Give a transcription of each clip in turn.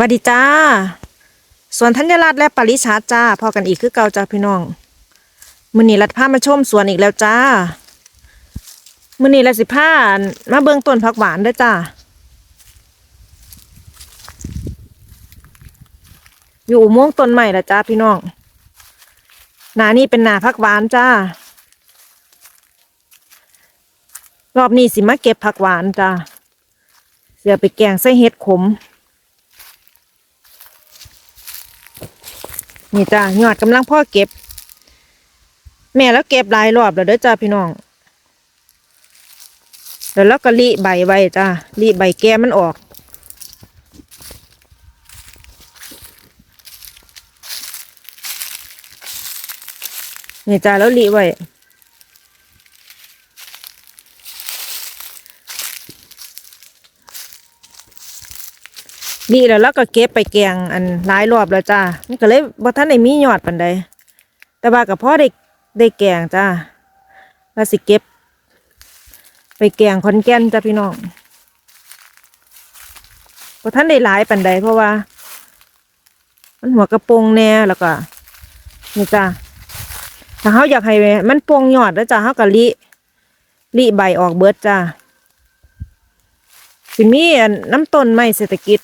วัสดีจ้า สวนธัญรัตน์และปริชาจ้าพอกันอีกคือเก่าจ้าพี่น้อง มือนี้รัดพามาชมสวนอีกแล้วจ้า มือนี้รัดสิพามาเบิ่งต้นผักหวานด้อจ้า อยู่อุโมงค์ต้นใหม่ละจ้าพี่น้อง นานี่เป็นนาผักหวานจ้า รอบนี้สิมาเก็บผักหวานจ้า เสียไปแกงใส่เห็ดขม นี่จ้ายอดกำลังพ่อเก็บ แม่แล้วเก็บหลายรอบแล้วเด้อจ้าพี่น้องแล้วเราก็รีใบไว้จ้ารีใบแก้มันออก นี่จ้าแล้วรีไว้ นี่แล้วเราก็เก็บไปแกงอันหลายรอบแล้วจ้ามันก็เลยบ่ทันได้มียอดปานใดแต่ว่ากับพ่อได้ได้แกงจ้าว่าสิเก็บ ไปแกงคอนแก่นจ้าพี่น้องบ่ทันได้หลายปานใดเพราะว่า มันหัวกระโปรงแน่แล้วก็นี่จ้าถ้าเขาอยากให้มันโปรงยอดแล้วจ้าเขาก็ลิลิใบออกเบิดจ้าสิมีนน้ำต้นไม้เศรษฐกิจ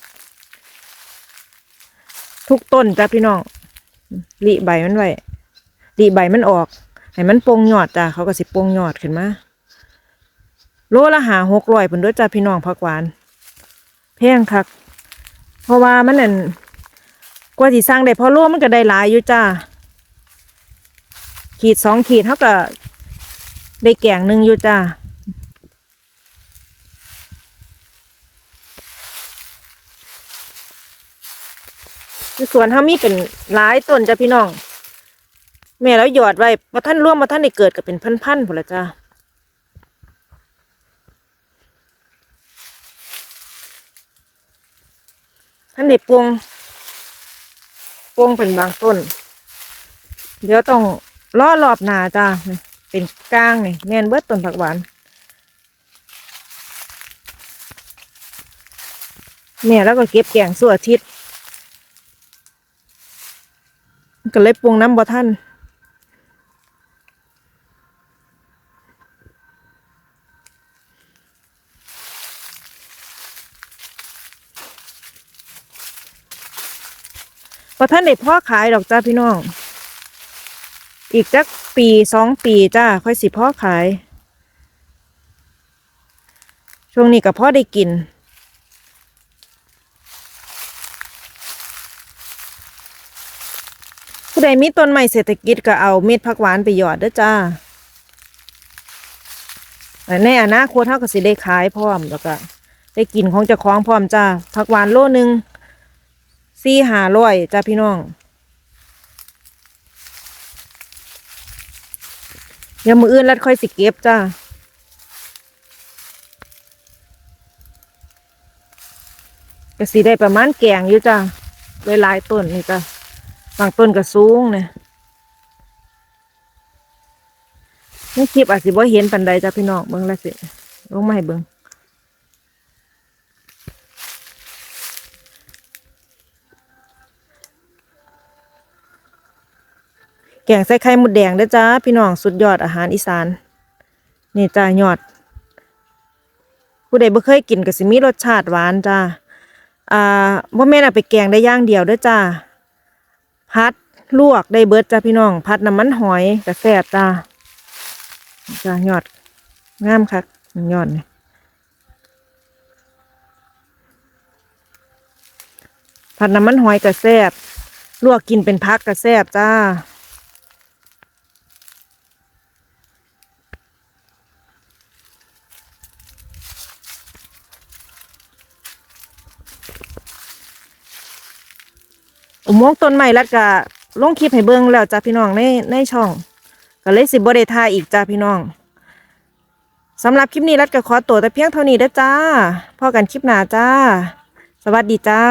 ทุกต้นจ้ะพี่น้องรีใบมันไว้รีใบมันออกให้มันโปร่งยอดจ้ะเขาก็สิโปร่งยอดขึ้นมาโลละหาหกร้อยเพิ่นด้วยจ้ะพี่น้องผักหวานแพงคัก เพราะว่ามันนั่นกว่าสิสร้างได้พอโลมันก็ได้หลายอยู่จ้าขีดสองขีดเท่ากับได้แกงหนึ่งอยู่จ้า คือสวนเฮามีเป็นหลายต้นจ้ะพี่น้อง แม่แล้วหยอดไว้มาท่านร่วมมาท่านได้เกิดกับเป็นพันๆพุ่นละจ้าท่านได้ปวงปวงเป็นบางต้น เดี๋ยวต้องล่อรอบหนาจ้าเป็นก้างนี่แม่นเบิดต้นผักหวานแม่แล้วก็เก็บแกงสั่วอาทิตย์ ก็เลยปรุงน้ำบ่ท่านบ่ท่านได้พ่อขายดอกจ้าพี่น้อง อีกจักปีสองปีจ้าค่อยสิพ่อขาย ช่วงนี้ก็พ่อได้กิน ใดมีต้นไม้เศรษฐกิจก็เอาเม็ดผักหวานไปหยอดเด้อจ้าในอนาคตเท่ากับสิได้ขายพร้อมแล้วก็ได้กินของเจ้าของพร้อมจ้าผักหวานโลหนึ่งสี่หาร้อยจ้าพี่น้องเดี๋ยวมืออื่นรัดค่อยสิเก็บจ้าก็สิได้ประมาณแกงอยู่จ้าหลายๆต้นนี่จ้า บางต้นก็สูงเนี่ยในคลิปอาจสิบ่เห็นปันใดจ้ะพี่น้องเบิ่งละสิลงมาให้เบิ่งแกงใส่ไข่มดแดงเด้จ้าพี่น้องสุดยอดอาหารอีสานนี่จ้ายอด ผู้ใดบ่เคยกินก็สิมีรสชาติหวานจ้าอ่าบ่แม่นเอาไปแกงได้อย่างเดียวเด้จ้า พัดลวกได้เบิดจ้าพี่น้อง พัดน้ำมันหอยกระแสบจ้าจ้ายอดงามคักยอดนี่พัดน้ำมันหอยกระแสบลวกกินเป็นพักกระแสบจ้า อุโมงค์ต้นไม้แล้วก็ลงคลิปให้เบิ่งแล้วจ้าพี่น้องในในช่อง ก็เลยสิบ่ได้ถ่ายอีกจ้าพี่น้องสำหรับคลิปนี้รัดก็ขอตัวแต่เพียงเท่านี้เด้อจ้าพอกันคลิปหน้าจ้า สวัสดีจ้า